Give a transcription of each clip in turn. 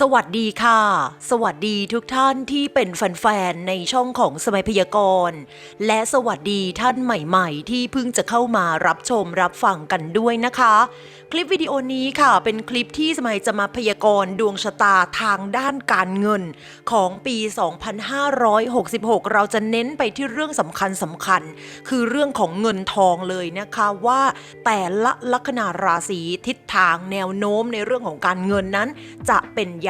สวัสดีค่ะ สวัสดีทุกท่านที่เป็นแฟนๆในช่องของสมัยพยากรณ์ และสวัสดีท่านใหม่ๆ ที่เพิ่งจะเข้ามารับชมรับฟังกันด้วยนะคะ คลิปวิดีโอนี้ค่ะเป็นคลิปที่สมัยจะมาพยากรณ์ดวงชะตาทางด้านการเงินของปี 2566 เราจะเน้นไปที่เรื่องสำคัญสำคัญ คือเรื่องของเงินทองเลยนะคะว่าแต่ละลัคนาราศีทิศทางแนวโน้มในเรื่องของการเงินนั้น จะเป็นอย่าง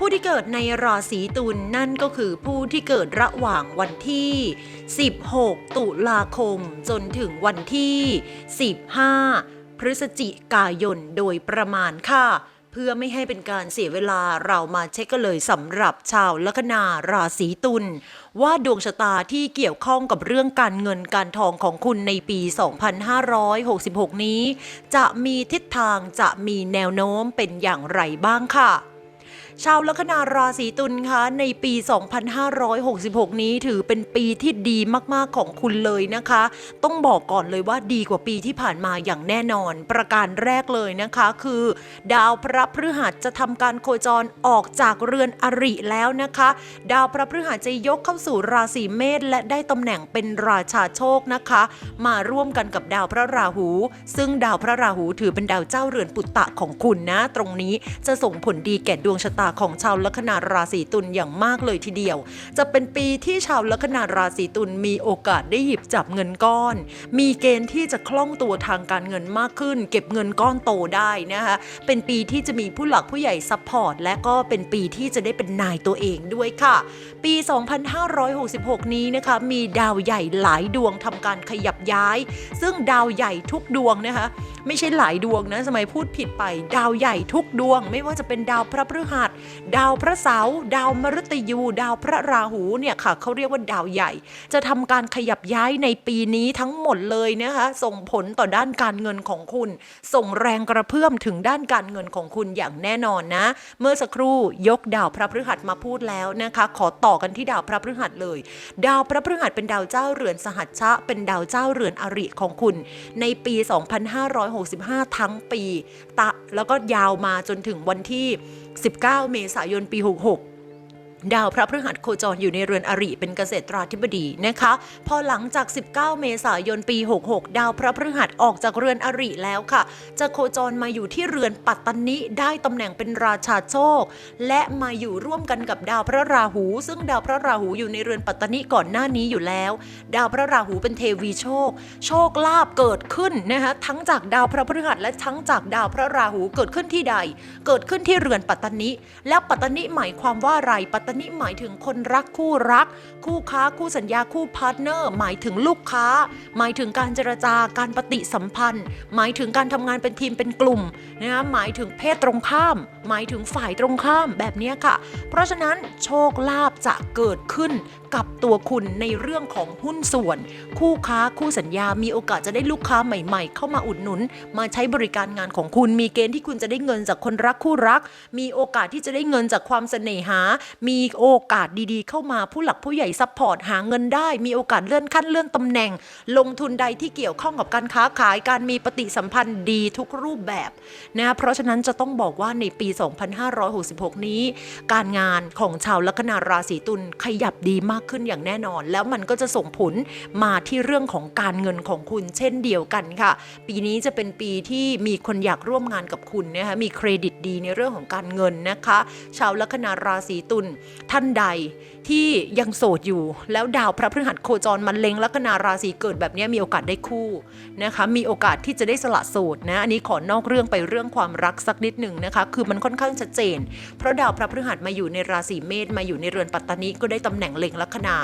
ผู้ที่เกิดในราศีตุลนั่นก็คือผู้ที่เกิดระหว่างวันที่ 16 ตุลาคม จนถึงวันที่ 15 พฤศจิกายนโดยประมาณค่ะ เพื่อไม่ให้เป็นการเสียเวลาเรามาเช็คกันเลยสำหรับชาวลัคนาราศีตุลว่าดวงชะตาที่เกี่ยวข้องกับเรื่องการเงินการทองของคุณในปี 2566 นี้ จะมีทิศทางจะมีแนวโน้มเป็นอย่างไรบ้างค่ะ ชาวลัคนาราศีตุลคะในปี 2566 นี้ถือเป็นปีที่ดีมากๆของคุณเลยนะคะ ต้องบอกก่อนเลยว่าดีกว่าปีที่ผ่านมาอย่างแน่นอน ประการแรกเลยนะคะ คือ ดาวพระพฤหัสจะทำการโคจรออกจากเรือนอริแล้วนะคะ ดาวพระพฤหัสจะยกเข้าสู่ราศีเมษและได้ตำแหน่งเป็นราชาโชคนะคะ มาร่วมกันกับดาวพระราหู ซึ่งดาวพระราหูถือเป็นดาวเจ้าเรือนปุตตะของคุณนะ ตรงนี้จะส่งผลดีแก่ดวงชะตาของชาวลัคนาราศีตุลอย่างมากเลยทีเดียว จะเป็นปีที่ชาวลัคนาราศีตุลมีโอกาสได้หยิบจับเงินก้อน มีเกณฑ์ที่จะคล่องตัวทางการเงินมากขึ้น เก็บเงินก้อนโตได้นะคะเป็นปีที่จะมีผู้หลักผู้ใหญ่ซัพพอร์ตและก็เป็นปีที่จะได้เป็นนายตัวเองด้วยค่ะ ปี 2566 นี้นะคะมีดาวใหญ่หลายดวงทำการขยับย้าย ซึ่งดาวใหญ่ทุกดวงนะคะไม่ใช่หลายดวงนะสมัยพูดผิดไป ดาวใหญ่ทุกดวง ไม่ว่าจะเป็นดาวพระพฤหัสดาวพระเสาร์ดาวมฤตยู ดาวพระราหูเนี่ยค่ะเขาเรียกว่าดาวใหญ่ จะทำการขยับย้ายในปีนี้ทั้งหมดเลยนะคะส่งผลต่อด้านการเงินของคุณ ส่งแรงกระเพื่อมถึงด้านการเงินของคุณอย่างแน่นอนนะ เมื่อสักครู่ยกดาวพระพฤหัสมาพูดแล้วนะคะ ขอต่อกันที่ดาวพระพฤหัสเลย ดาวพระพฤหัสเป็นดาวเจ้าเรือนสหัชชะ เป็นดาวเจ้าเรือนอริของคุณ ในปี 2565 ทั้งปีตะแล้วก็ยาวมาจนถึงวันที่ 19 เมษายนปี 66 ดาวพระพฤหัสโคจรอยู่ในเรือนอริเป็นเกษตราธิบดีนะคะ พอหลังจาก 19 เมษายนปี 66 ดาวพระพฤหัสออกจากเรือนอริแล้วค่ะ จะโคจรมาอยู่ที่เรือนปัตตนิได้ตำแหน่งเป็นราชาโชค และมาอยู่ร่วมกันกับดาวพระราหู ซึ่งดาวพระราหูอยู่ในเรือนปัตตนิก่อนหน้านี้อยู่แล้ว ดาวพระราหูเป็นเทวีโชค โชคลาภเกิดขึ้นนะคะทั้งจากดาวพระพฤหัสและทั้งจากดาวพระราหูเกิดขึ้นที่ใด เกิดขึ้นที่เรือนปัตตนิแล้วปัตตนิหมายความว่าอะไรปัตตนิหมายถึงคนรักคู่รัก คู่ค้าคู่สัญญาคู่พาร์ทเนอร์ หมายถึงลูกค้า หมายถึงการเจรจาการปฏิสัมพันธ์ หมายถึงการทำงานเป็นทีมเป็นกลุ่มนะคะหมายถึงเพศตรงข้าม หมายถึงฝ่ายตรงข้ามแบบนี้ค่ะ เพราะฉะนั้นโชคลาภจะเกิดขึ้นกับตัวคุณในเรื่องของหุ้นส่วน คู่ค้าคู่สัญญา มีโอกาสจะได้ลูกค้าใหม่ ๆ เข้ามาอุดหนุน มาใช้บริการงานของคุณมีเกณฑ์ที่คุณจะได้เงินจากคนรักคู่รัก มีโอกาสที่จะได้เงินจากความเสน่หา มีโอกาสดีๆ เข้ามาผู้หลักผู้ใหญ่ซัพพอร์ตหาเงินได้ มีโอกาสเลื่อนขั้นเลื่อนตำแหน่ง ลงทุนใดที่เกี่ยวข้องกับการค้าขายการมีปฏิสัมพันธ์ดีทุกรูปแบบนะเพราะฉะนั้นจะต้องบอกว่าในปี 2566 นี้ การงานของชาวลัคนาราศีตุลขยับดีมากขึ้นอย่างแน่นอน แล้วมันก็จะส่งผลมาที่เรื่องของการเงินของคุณเช่นเดียวกันค่ะ ปีนี้จะเป็นปีที่มีคนอยากร่วมงานกับคุณนะคะมีเครดิตดีในเรื่องของการเงินนะคะ ชาวลัคนาราศีตุลท่านใดที่ยังโสดอยู่ แล้วดาวพระพฤหัสโคจรมันเล็งลัคนาราศีเกิดแบบนี้มีโอกาสได้คู่นะคะมีโอกาสที่จะได้สละโสดนะอันนี้ขอนอกเรื่องไปเรื่องความรักสักนิดหนึ่งนะคะคือมันค่อนข้างชัดเจน เพราะดาวพระพฤหัสมาอยู่ในราศีเมษมาอยู่ในเรือนปัตตานีก็ได้ตำแหน่งเล็งลัคนา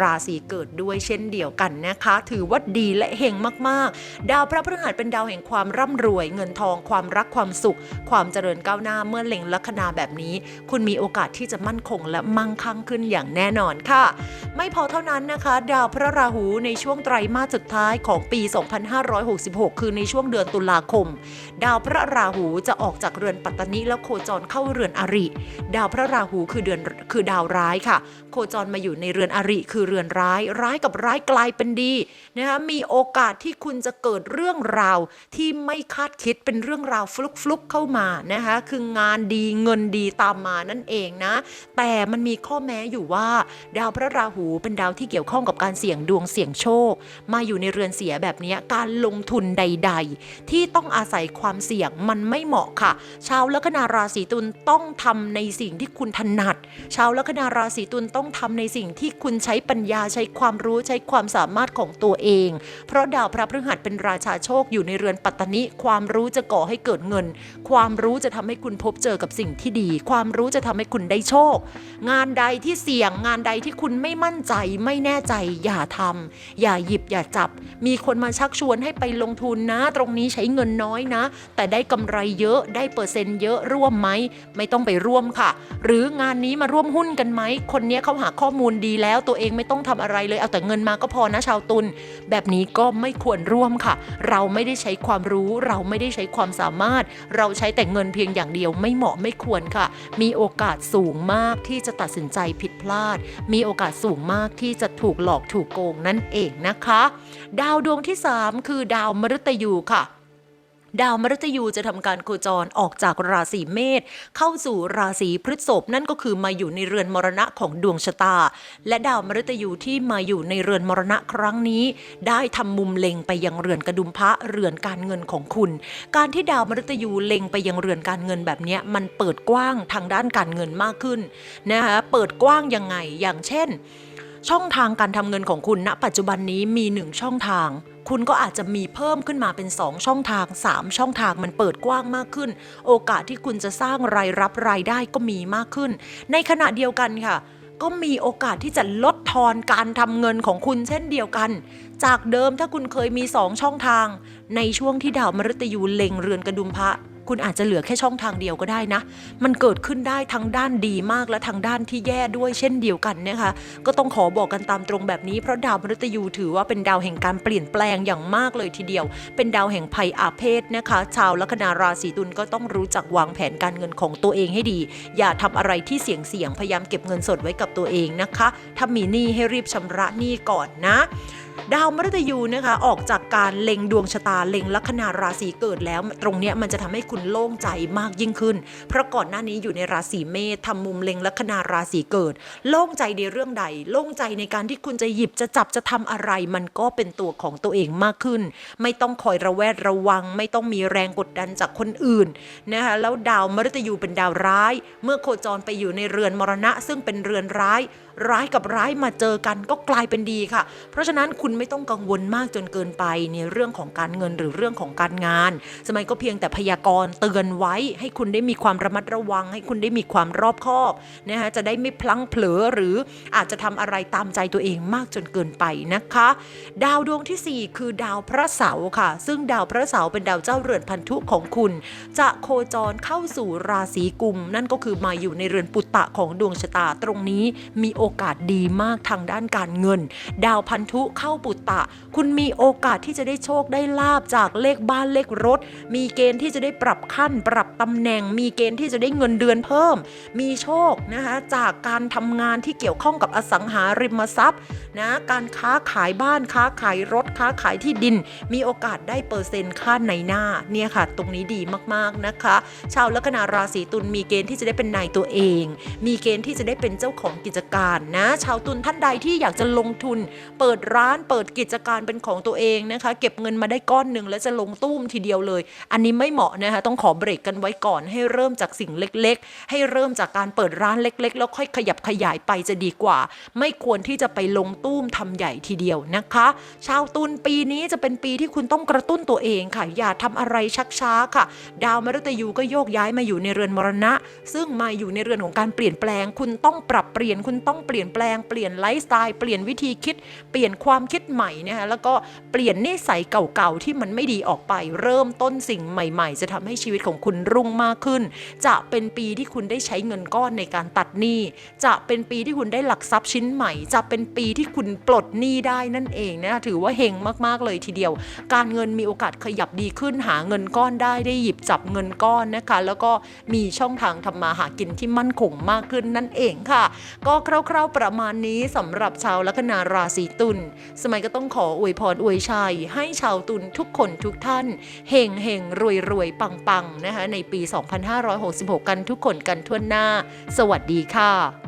ราศีเกิดด้วยเช่นเดียวกันนะคะ ถือว่าดีและเฮงมากๆ ดาวพระพฤหัสเป็นดาวแห่งความร่ำรวย เงินทอง ความรักความสุข ความเจริญก้าวหน้าเมื่อเล็งลัคนาแบบนี้ คุณมีโอกาสที่จะมั่นคงและมั่งคั่งขึ้นอย่างแน่นอนค่ะ ไม่พอเท่านั้นนะคะ ดาวพระราหูในช่วงไตรมาสสุดท้ายของปี 2566 คือในช่วงเดือนตุลาคม ดาวพระราหูจะออกจากเรือนปัตตานีแล้วโคจรเข้าเรือนอริ ดาวพระราหูคือเดือนคือดาวร้ายค่ะ โคจรมาอยู่ในเรือนอริ คือเรือนร้าย ร้ายกับร้ายกลายเป็นดีนะคะมีโอกาสที่คุณจะเกิดเรื่องราวที่ไม่คาดคิดเป็นเรื่องราวฟลุกฟลุกๆเข้ามานะคะคืองานดีเงินดีตามมานั่นเองนะ แต่มันมีข้อแม้อยู่ว่า ดาวพระราหูเป็นดาวที่เกี่ยวข้องกับการเสี่ยงดวงเสี่ยงโชค มาอยู่ในเรือนเสียแบบนี้การลงทุนใด ๆ ที่ต้องอาศัยความเสี่ยงมันไม่เหมาะค่ะ ชาวลัคนาราศีตุลต้องทำในสิ่งที่คุณถนัด ชาวลัคนาราศีตุลต้องทำในสิ่งที่คุณใช้ปัญญาใช้ความรู้ใช้ความสามารถของตัวเอง เพราะดาวพระพฤหัสเป็นราชาโชคอยู่ในเรือนปัตตนิความรู้จะก่อให้เกิดเงิน ความรู้จะทำให้คุณพบเจอกับสิ่งที่ดี ความรู้จะทำให้คุณได้โชคงานใดที่เสี่ยงงานใดที่คุณไม่มั่นใจไม่แน่ใจอย่าทำอย่าหยิบอย่าจับ มีคนมาชักชวนให้ไปลงทุนนะ ตรงนี้ใช้เงินน้อยนะ แต่ได้กำไรเยอะได้เปอร์เซ็นต์เยอะร่วมไหมไม่ต้องไปร่วมค่ะ หรืองานนี้มาร่วมหุ้นกันไหมคนเนี้ยเขาหาข้อมูลดีแล้วตัวเองไม่ต้องทำอะไรเลยเอาแต่เงินมาก็พอนะชาวตุลแบบนี้ก็ไม่ควรร่วมค่ะ เราไม่ได้ใช้ความรู้เราไม่ได้ใช้ความสามารถ เราใช้แต่เงินเพียงอย่างเดียวไม่เหมาะไม่ควรค่ะ มีโอกาสสูงมากที่จะตัดสินใจผิดพลาด มีโอกาสสูงมากที่จะถูกหลอกถูกโกงนั่นเองนะคะ ดาวดวงที่ 3 คือดาวมฤตยูค่ะ ดาวมฤตยูจะทำการโคจรออกจากราศีเมษเข้าสู่ราศีพฤษภนั่นก็คือมาอยู่ในเรือนมรณะของดวงชะตา และดาวมฤตยูที่มาอยู่ในเรือนมรณะครั้งนี้ ได้ทำมุมเล็งไปยังเรือนกระดุมพระเรือนการเงินของคุณ การที่ดาวมฤตยูเล็งไปยังเรือนการเงินแบบนี้มันเปิดกว้างทางด้านการเงินมากขึ้นนะคะเปิดกว้างยังไงอย่างเช่น ช่องทางการทำเงินของคุณณ ปัจจุบันนี้มี1ช่องทาง คุณก็อาจจะมีเพิ่มขึ้นมาเป็น 2 ช่องทาง 3 ช่องทางมันเปิดกว้างมากขึ้น โอกาสที่คุณจะสร้างรายรับรายได้ก็มีมากขึ้น ในขณะเดียวกันค่ะ ก็มีโอกาสที่จะลดทอนการทำเงินของคุณเช่นเดียวกัน จากเดิมถ้าคุณเคยมี 2 ช่องทาง ในช่วงที่ดาวมฤตยูเล็งเรือนกระดุมพระ คุณอาจจะเหลือแค่ช่องทางเดียวก็ได้นะ มันเกิดขึ้นได้ทั้งด้านดีมากและทั้งด้านที่แย่ด้วยเช่นเดียวกันนะคะก็ต้องขอบอกกันตามตรงแบบนี้เพราะดาวมฤตยูถือว่าเป็นดาวแห่งการเปลี่ยนแปลงอย่างมากเลยทีเดียว เป็นดาวแห่งภัยอาเพศนะคะ ชาวลัคนาราศีตุลก็ต้องรู้จักวางแผนการเงินของตัวเองให้ดี อย่าทำอะไรที่เสี่ยงเสี่ยงๆพยายามเก็บเงินสดไว้กับตัวเองนะคะ ถ้ามีหนี้ให้รีบชำระหนี้ก่อนนะ ดาวมฤตยูนะคะออกจากการเล็งดวงชะตาเล็งลัคนาราศีเกิดแล้ว ตรงเนี้ยมันจะทำให้คุณโล่งใจมากยิ่งขึ้น เพราะก่อนหน้านี้อยู่ในราศีเมษทำมุมเล็งลัคนาราศีเกิด โล่งใจในเรื่องใด โล่งใจในการที่คุณจะหยิบจะจับจะทำอะไร มันก็เป็นตัวของตัวเองมากขึ้น ไม่ต้องคอยระแวดระวัง ไม่ต้องมีแรงกดดันจากคนอื่นนะคะแล้วดาวมฤตยูเป็นดาวร้าย เมื่อโคจรไปอยู่ในเรือนมรณะซึ่งเป็นเรือนร้าย ร้ายกับร้ายมาเจอกันก็กลายเป็นดีค่ะ เพราะฉะนั้นคุณไม่ต้องกังวลมากจนเกินไปในเรื่องของการเงินหรือเรื่องของการงาน สมัยก็เพียงแต่พยากรณ์เตือนไว้ ให้คุณได้มีความระมัดระวัง ให้คุณได้มีความรอบคอบนะคะจะได้ไม่พลั้งเผลอหรืออาจจะทำอะไรตามใจตัวเองมากจนเกินไปนะคะ ดาวดวงทีสี่ 4 คือดาวพระเสาร์ค่ะ ซึ่งดาวพระเสาร์เป็นดาวเจ้าเรือนพันธุของคุณ จะโคจรเข้าสู่ราศีกุม นั่นก็คือมาอยู่ในเรือนปุตตะของดวงชะตาตรงนี้มีโออกาสดีมากทางด้านการเงิน ดาวพันธุเข้าปุตตะ คุณมีโอกาสที่จะได้โชคได้ลาบจากเลขบ้านเลขรถ มีเกณฑ์ที่จะได้ปรับขั้น ปรับตำแหน่ง มีเกณฑ์ที่จะได้เงินเดือนเพิ่ม มีโชคนะคะจากการทำงานที่เกี่ยวข้องกับอสังหาริมทรัพย์นะการค้าขายบ้านค้าขายรถค้าขายที่ดิน มีโอกาสได้เปอร์เซ็นต์ค่าในหน้าเนี่ยค่ะ ตรงนี้ดีมากๆนะคะ ชาวลัคนาราศีตุลมีเกณฑ์ที่จะได้เป็นนายตัวเอง มีเกณฑ์ที่จะได้เป็นเจ้าของกิจการนนะ ชาวตุลท่านใดที่อยากจะลงทุน เปิดร้านเปิดกิจการเป็นของตัวเองนะคะ เก็บเงินมาได้ก้อนหนึ่งแล้วจะลงตุ้มทีเดียวเลย อันนี้ไม่เหมาะนะคะต้องขอเบรกกันไว้ก่อนให้เริ่มจากสิ่งเล็กๆ ให้เริ่มจากการเปิดร้านเล็ก ๆ แล้วค่อยขยับขยายไปจะดีกว่า ไม่ควรที่จะไปลงตุ้มทำใหญ่ทีเดียวนะคะ ชาวตุลปีนี้จะเป็นปีที่คุณต้องกระตุ้นตัวเองค่ะ อย่าทำอะไรชักช้าค่ะ ดาวมฤตยูก็โยกย้ายมาอยู่ในเรือนมรณะ ซึ่งมาอยู่ในเรือนของการเปลี่ยนแปลง คุณต้องปรับเปลี่ยนคุณต้องเปลี่ยนแปลงเปลี่ยนไลฟ์สไตล์เปลี่ยนวิธีคิด เปลี่ยนความคิดใหม่นะคะแล้วก็เปลี่ยนนิสัยเก่าๆที่มันไม่ดีออกไป เริ่มต้นสิ่งใหม่ๆ จะทำให้ชีวิตของคุณรุ่งมากขึ้น จะเป็นปีที่คุณได้ใช้เงินก้อนในการตัดหนี้ จะเป็นปีที่คุณได้หลักทรัพย์ชิ้นใหม่ จะเป็นปีที่คุณปลดหนี้ได้นั่นเองนะถือว่าเฮงมากๆเลยทีเดียว การเงินมีโอกาสขยับดีขึ้นหาเงินก้อนได้ได้หยิบจับเงินก้อนนะคะ แล้วก็มีช่องทางทำมาหากินที่มั่นคงมากขึ้นนั่นเองค่ะ ก็คร่าวๆประมาณนี้สำหรับชาวลัคนาราศีตุลสมัยก็ต้องขออวยพรอวยชัย ให้ชาวตุลทุกคนทุกท่านเฮงเฮงรวยรวยปังปังนะคะในปี 2566 กันทุกคนกันทั่วหน้า สวัสดีค่ะ